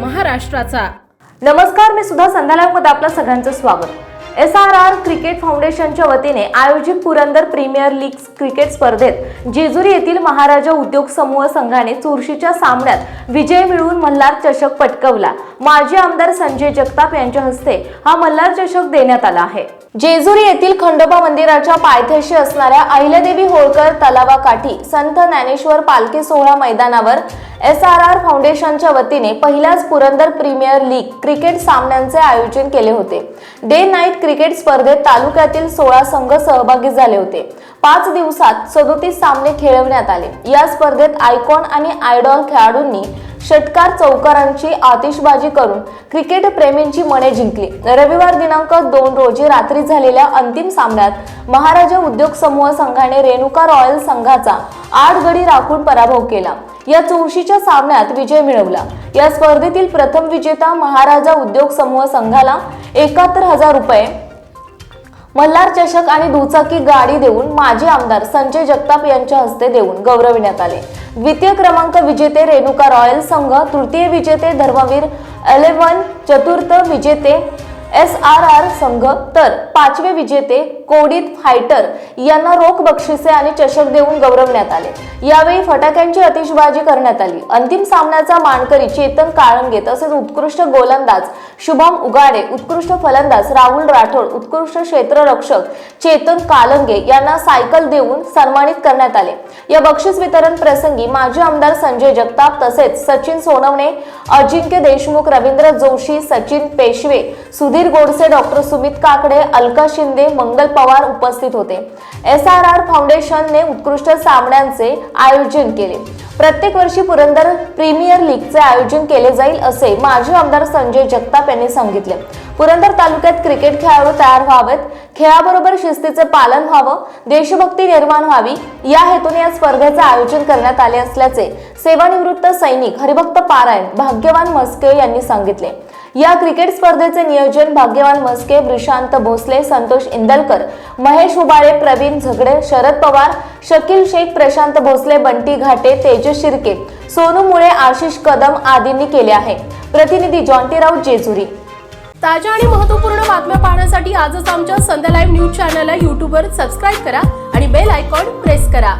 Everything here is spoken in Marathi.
महाराष्ट्राचा. नमस्कार मी सुद्धा संध्यालामध्ये आपलं सगळ्यांचं स्वागत. एस आर आर क्रिकेट फाउंडेशनच्या वतीने आयोजित पुरंदर प्रीमियर लीग क्रिकेट स्पर्धेत जेजुरी येथील महाराजा उद्योग समूह संघाने चुरशीच्या सामन्यात विजय मिळवून मल्हार चषक पटकवला. माजी आमदार संजय जगताप यांच्या हस्ते हा मल्हार चषक देण्यात आला आहे. जेजुरी येथील खंडोबा मंदिराच्या पायथ्याशी असणाऱ्या अहिल्यादेवी होळकर तलावाकाठी संत ज्ञानेश्वर पालखी सोहळा मैदानावर एस आर आर फाउंडेशनच्या वतीने पहिल्याच पुरंदर प्रीमियर लीग क्रिकेट सामन्यांचे आयोजन केले होते. डे नाईट क्रिकेट स्पर्धेत तालुक्यातील सोळा संघ सहभागी झाले होते. पाच दिवसात सदोतीस सामने खेळवण्यात आले. या स्पर्धेत आयकॉन आणि आयडॉल खेळाडूंनी षटकार चौकारांची आतिषबाजी करून क्रिकेट प्रेमींची मने जिंकली. रविवार दिनांक दोन रोजी रात्री झालेल्या अंतिम सामन्यात महाराजा उद्योग समूह संघाने रेणुका रॉयल संघाचा आठ गडी राखून पराभव केला. या चुरशीच्या सामन्यात विजय मिळवला. या स्पर्धेतील प्रथम विजेता महाराजा उद्योग समूह संघाला एकाहत्तर हजार रुपये मल्हार चषक आणि दुचाकी गाडी देऊन माजी आमदार संजय जगताप यांच्या हस्ते देऊन गौरविण्यात आले. द्वितीय क्रमांक विजेते रेणुका रॉयल संघ तृतीय विजेते धर्मवीर अलेवन चतुर्थ विजेते एस आर आर संघ तर पाचवे विजेते कोडित फायटर यांना रोख बक्षिसे आणि चषक देऊन गौरवण्यात आले. यावेळी फटाक्यांची अतिशबाजी करण्यात आली. अंतिम सामन्याचा मानकरी चेतन काळंगे तसेच उत्कृष्ट गोलंदाज शुभम उगाडे उत्कृष्ट फलंदाज राहुल राठोड उत्कृष्ट क्षेत्ररक्षक चेतन कालंगे यांना सायकल देऊन सन्मानित करण्यात आले. या बक्षीस वितरण प्रसंगी माजी आमदार संजय जगताप तसेच सचिन सोनवणे अजिंक्य देशमुख रवींद्र जोशी सचिन पेशवे सुधीर गोडसे डॉक्टर सुमित काकडे अलका शिंदे मंगल पवार उपस्थित होते. एस आर आर फाउंडेशनने उत्कृष्ट सामन्यांचे आयोजन केले. प्रत्येक वर्षी पुरंदर प्रीमियर लीगचे आयोजन केले जाईल असे माजी आमदार संजय जगताप यांनी सांगितले. पुरंदर तालुक्यात क्रिकेट खेळाडू तयार व्हावेत खेळाबरोबर शिस्तीचे पालन व्हावं देशभक्ती निर्माण व्हावी या हेतूने या स्पर्धेचे आयोजन करण्यात आले असल्याचे सेवानिवृत्त सैनिक हरिभक्त पारायण भाग्यवान मस्के यांनी सांगितले. या क्रिकेट स्पर्धेचे नियोजन भाग्यवान मस्के ब्रिशांत भोसले संतोष इंदलकर महेश उबाळे प्रवीण झगडे शरद पवार शकील शेख प्रशांत भोसले बंटी घाटे तेजस शिर्के सोनू मुळे आशिष कदम आदींनी केले आहे. प्रतिनिधी जॉन्टीराव जेजुरी. ताज्या आणि महत्त्वपूर्ण बातम्या पाहण्यासाठी आजच आमच्या संध्या लाईव्ह न्यूज चॅनलला यूट्यूबवर सबस्क्राईब करा आणि बेल आयकॉन प्रेस करा.